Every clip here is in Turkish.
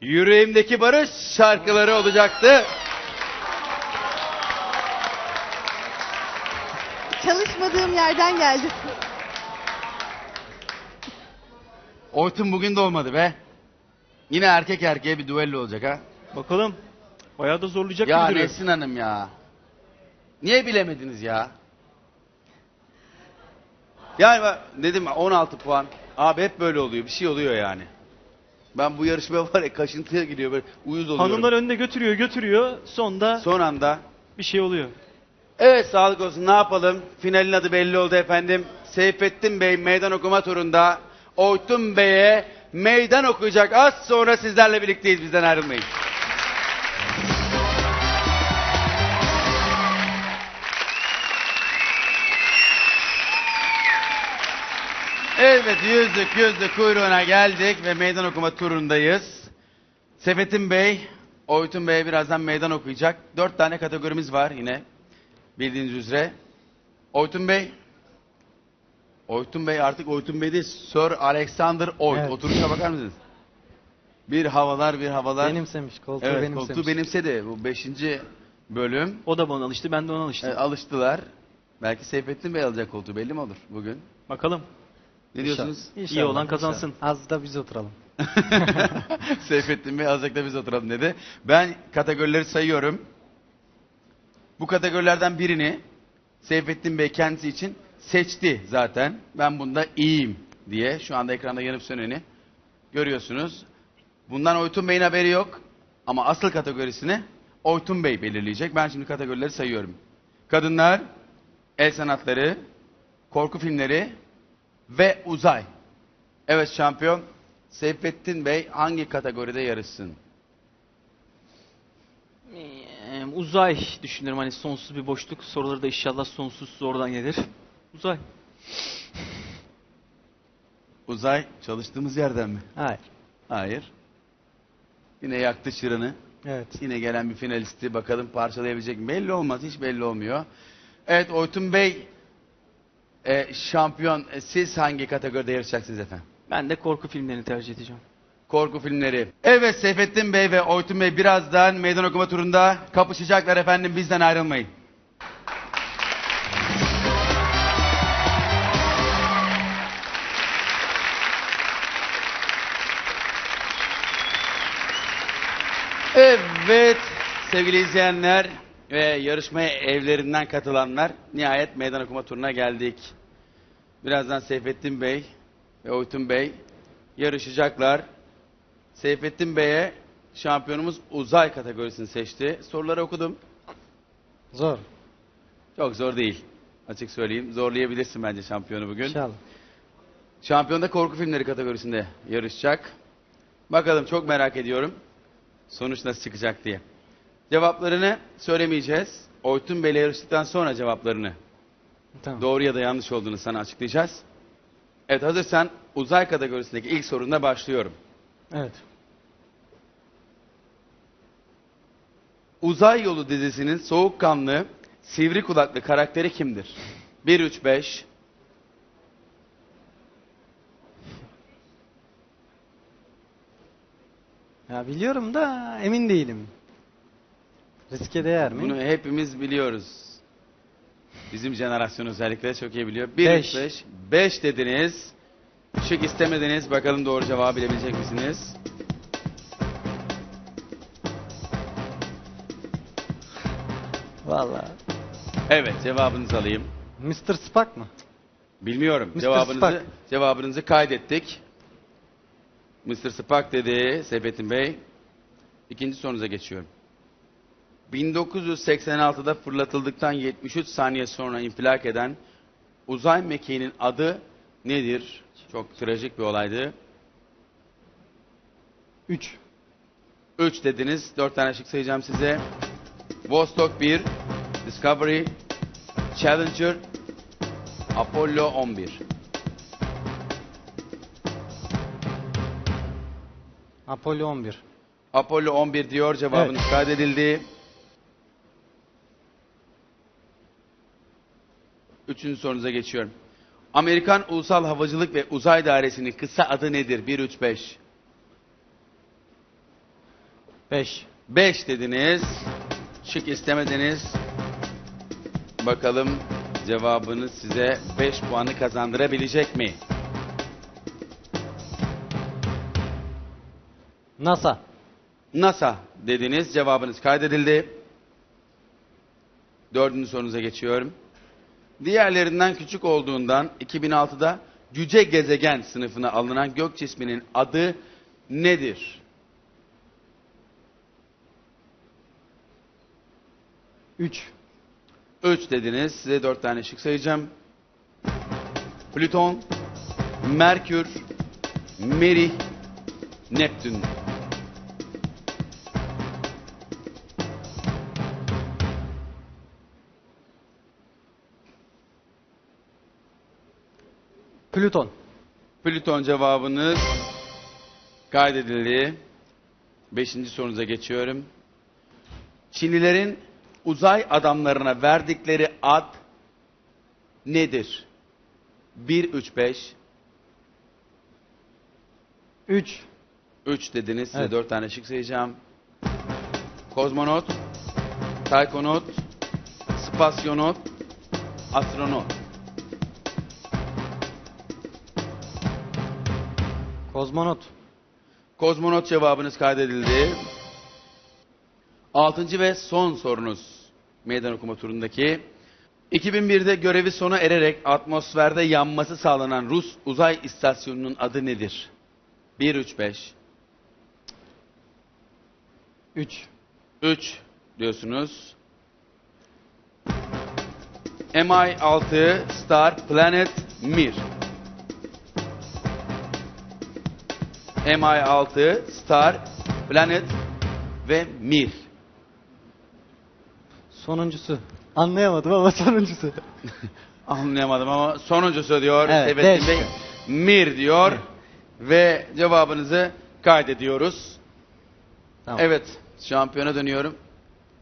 Yüreğimdeki barış şarkıları olacaktı. Çalışmadığım yerden geldi. Oytun bugün de olmadı be. Yine erkek erkeğe bir duello olacak ha. Bakalım. Bayağı da zorlayacak Ya gibi duruyor. Nesin Hanım ya. Niye bilemediniz ya? Yani bak dedim 16 puan. Abi hep böyle oluyor. Bir şey oluyor yani. Ben bu yarışma var ya kaşıntıya gidiyor böyle uyuz oluyorum. Hanımlar önde götürüyor götürüyor. Sonda Son anda. bir şey oluyor. Evet sağlık olsun ne yapalım? Finalin adı belli oldu efendim. Seyfettin Bey meydan okuma turunda Oytun Bey'e meydan okuyacak. Az sonra sizlerle birlikteyiz bizden ayrılmayın. Evet yüzdük yüzdük kuyruğuna geldik ve meydan okuma turundayız. Sefetin Bey, Oytun Bey birazdan meydan okuyacak. Dört tane kategorimiz var yine bildiğiniz üzere. Oytun Bey, Oytun Bey artık Oytun Bey değil, Sir Alexander Oyt. Evet. Oturuşa bakar mısınız? Bir havalar bir havalar. Benimsemiş, koltuğu evet, benimsemiş. koltuğu benimsedi. Bu beşinci bölüm. O da bana alıştı ben de ona alıştım. E, alıştılar. Belki Seyfettin Bey alacak koltuğu belli mi olur bugün? Bakalım. Ne diyorsunuz? İyi olan kazansın. Az da biz oturalım. Seyfettin Bey azıcık da biz oturalım dedi. Ben kategorileri sayıyorum. Bu kategorilerden birini Seyfettin Bey kendisi için seçti zaten. Ben bunda iyiyim diye. Şu anda ekranda yanıp söneni görüyorsunuz. Bundan Oytun Bey'in haberi yok. Ama asıl kategorisini Oytun Bey belirleyecek. Ben şimdi kategorileri sayıyorum. Kadınlar, el sanatları, korku filmleri ve uzay. Evet şampiyon Seyfettin Bey hangi kategoride yarışsın? Ee, uzay düşünüyorum hani sonsuz bir boşluk. Soruları da inşallah sonsuz sorudan gelir. Uzay. Uzay çalıştığımız yerden mi? Hayır. Hayır. Yine yaktı çırını. Evet. Yine gelen bir finalisti bakalım parçalayabilecek mi? Belli olmaz. Hiç belli olmuyor. Evet Oytun Bey e, şampiyon. E, siz hangi kategoride yarışacaksınız efendim? Ben de korku filmlerini tercih edeceğim. Korku filmleri. Evet Seyfettin Bey ve Oytun Bey birazdan meydan okuma turunda kapışacaklar efendim. Bizden ayrılmayın. Evet sevgili izleyenler ve yarışmaya evlerinden katılanlar nihayet meydan okuma turuna geldik. Birazdan Seyfettin Bey ve Oytun Bey yarışacaklar. Seyfettin Bey'e şampiyonumuz uzay kategorisini seçti. Soruları okudum. Zor. Çok zor değil. Açık söyleyeyim. Zorlayabilirsin bence şampiyonu bugün. İnşallah. Şampiyon da korku filmleri kategorisinde yarışacak. Bakalım çok merak ediyorum. Sonuç nasıl çıkacak diye. Cevaplarını söylemeyeceğiz. Oytun Bey'le yarıştıktan sonra cevaplarını Tamam. doğru ya da yanlış olduğunu sana açıklayacağız. Evet hazırsan uzay kategorisindeki ilk sorunla başlıyorum. Evet. Uzay Yolu dizisinin soğukkanlı, sivri kulaklı karakteri kimdir? 1 3 5 Ya biliyorum da emin değilim. Riske değer mi? Bunu hepimiz biliyoruz. Bizim jenerasyon özellikle çok iyi biliyor. 1 Beş. 3 5 5 dediniz. Şık istemediniz. Bakalım doğru cevabı bilebilecek misiniz? Vallahi. Evet cevabınızı alayım. Mr. Spock mı? Bilmiyorum. Mr. Cevabınızı Spock. cevabınızı kaydettik. Mr. Spock dedi Seyfettin Bey. İkinci sorunuza geçiyorum. 1986'da fırlatıldıktan 73 saniye sonra infilak eden uzay mekiğinin adı nedir? Çok trajik bir olaydı. 3. 3 dediniz. 4 tane şık sayacağım size. Vostok 1, Discovery, Challenger, Apollo 11. Apollo 11. Apollo 11 diyor cevabınız kaydedildi. Üçüncü sorunuza geçiyorum. Amerikan Ulusal Havacılık ve Uzay Dairesi'nin kısa adı nedir? 1 3 5. 5. 5 dediniz. Şık istemediniz. Bakalım cevabınız size 5 puanı kazandırabilecek mi? NASA. NASA dediniz. Cevabınız kaydedildi. Dördüncü sorunuza geçiyorum. Diğerlerinden küçük olduğundan 2006'da cüce gezegen sınıfına alınan gök cisminin adı nedir? 3. 3 dediniz. Size 4 tane şık sayacağım. Plüton, Merkür, Merih, Neptün. Plüton. Plüton cevabınız kaydedildi. Beşinci sorunuza geçiyorum. Çinlilerin uzay adamlarına verdikleri ad nedir? 1, 3, 5. 3. 3 dediniz. Size Evet. 4 tane şık sayacağım. Kozmonot, taykonot, spasyonot, astronot. Kozmonot. Kozmonot cevabınız kaydedildi. Altıncı ve son sorunuz meydan okuma turundaki. 2001'de görevi sona ererek atmosferde yanması sağlanan Rus uzay istasyonunun adı nedir? 1, 3, 5. 3. 3 diyorsunuz. MI6 Star Planet Mir. MI6 Star Planet ve Mir. Sonuncusu. Anlayamadım ama sonuncusu. Anlayamadım ama sonuncusu diyor Evet, Seyfettin beş. Bey. Mir diyor ve cevabınızı kaydediyoruz. Tamam. Evet şampiyona dönüyorum.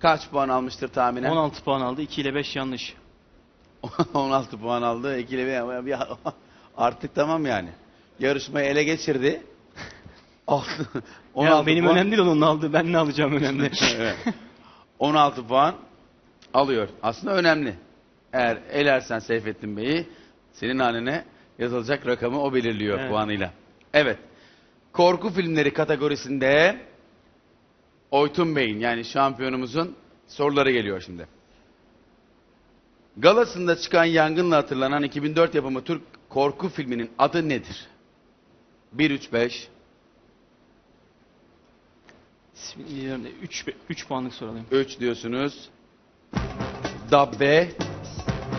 Kaç puan almıştır tahminen? 16 puan aldı. 2 ile 5 yanlış. 16 puan aldı. İkili bir, bir- artık tamam yani. Yarışmayı ele geçirdi. Altı- Ya 16 benim puan. önemli değil onun aldığı. Ben ne alacağım önemli. Evet. 16 puan alıyor. Aslında önemli. Eğer elersen Seyfettin Bey'i senin hanene yazılacak rakamı o belirliyor Evet. puanıyla. Evet. Korku filmleri kategorisinde Oytun Bey'in yani şampiyonumuzun soruları geliyor şimdi. Galasında çıkan yangınla hatırlanan 2004 yapımı Türk korku filminin adı nedir? 1 3 5 3 3 puanlık soru alayım. 3 diyorsunuz. Dabbe,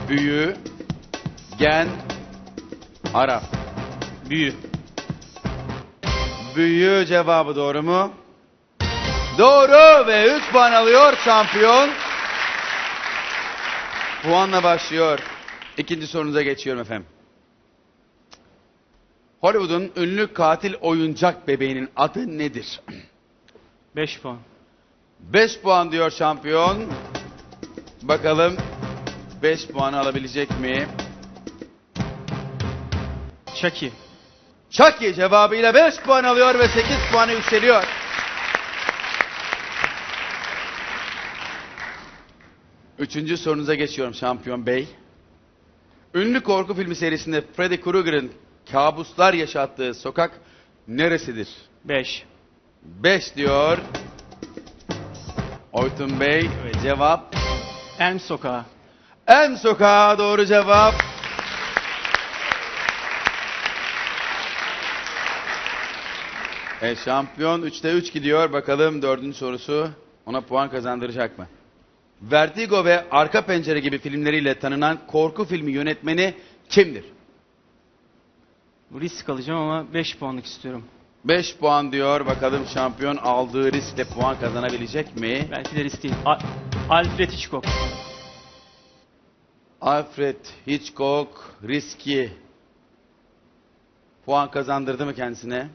büyü, gen, Arap. Büyü. Büyü cevabı doğru mu? Doğru ve 3 puan alıyor şampiyon. Puanla başlıyor. İkinci sorunuza geçiyorum efendim. Hollywood'un ünlü katil oyuncak bebeğinin adı nedir? 5 puan. 5 puan diyor şampiyon. Bakalım 5 puanı alabilecek mi? Chucky. Chucky cevabıyla 5 puan alıyor ve 8 puanı yükseliyor. Üçüncü sorunuza geçiyorum şampiyon bey. Ünlü korku filmi serisinde Freddy Krueger'ın kabuslar yaşattığı sokak neresidir? 5. 5 diyor. Oytun Bey ve cevap Elm Sokağı. En sokağa doğru cevap. E, şampiyon 3'te 3 gidiyor. Bakalım dördüncü sorusu ona puan kazandıracak mı? Vertigo ve Arka Pencere gibi filmleriyle tanınan korku filmi yönetmeni kimdir? Bu risk alacağım ama 5 puanlık istiyorum. 5 puan diyor. Bakalım şampiyon aldığı riskle puan kazanabilecek mi? Belki de risk değil. Alfred Hitchcock. Alfred Hitchcock riski puan kazandırdı mı kendisine?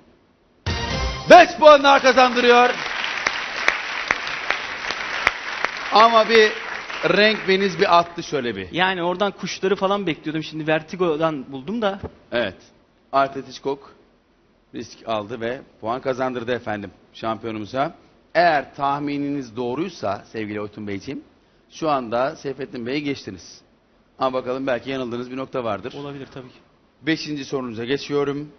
5 puan daha kazandırıyor. Ama bir renk beniz bir attı şöyle bir. Yani oradan kuşları falan bekliyordum. Şimdi Vertigo'dan buldum da. Evet. Alfred Hitchcock risk aldı ve puan kazandırdı efendim şampiyonumuza. Eğer tahmininiz doğruysa sevgili Oytun Beyciğim şu anda Seyfettin Bey'i geçtiniz. Ama bakalım belki yanıldığınız bir nokta vardır. Olabilir tabii ki. Beşinci sorunuza geçiyorum.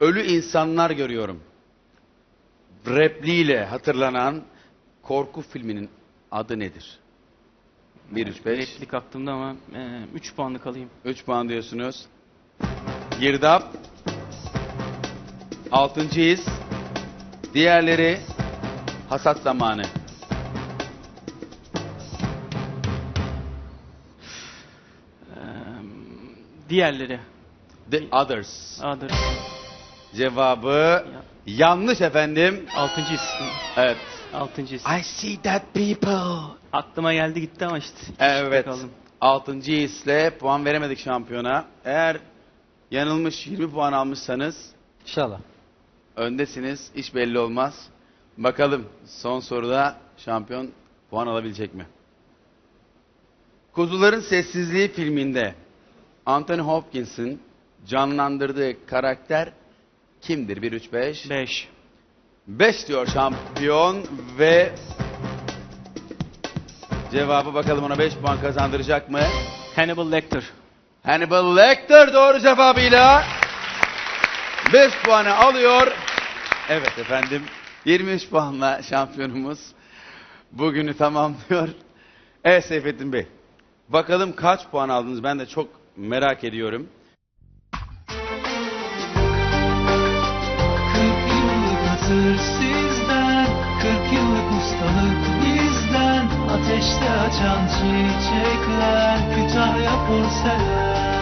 Ölü insanlar görüyorum. Repliğiyle hatırlanan korku filminin adı nedir? 1 3 5 Replik aklımda ama 3 puanlık alayım. 3 puan diyorsunuz. Girdap. Altıncı his. Diğerleri hasat zamanı. Diğerleri. The Others. A'dır. Cevabı yanlış efendim. Altıncı his. Evet. Altıncı his. I see that people. Aklıma geldi gitti ama işte. Evet. Kaldım. Altıncı hisle puan veremedik şampiyona. Eğer yanılmış 20 puan almışsanız İnşallah. öndesiniz. Hiç belli olmaz. Bakalım son soruda şampiyon puan alabilecek mi? Kuzuların Sessizliği filminde Anthony Hopkins'in canlandırdığı karakter kimdir? 1 3 5. 5. 5 diyor şampiyon ve cevabı bakalım ona 5 puan kazandıracak mı? Hannibal Lecter. Hannibal Lecter doğru cevabıyla 5 puanı alıyor. Evet efendim 23 puanla şampiyonumuz bugünü tamamlıyor. Evet Seyfettin Bey bakalım kaç puan aldınız ben de çok merak ediyorum. 40 Ateşte açan çiçekler Kütahya porselen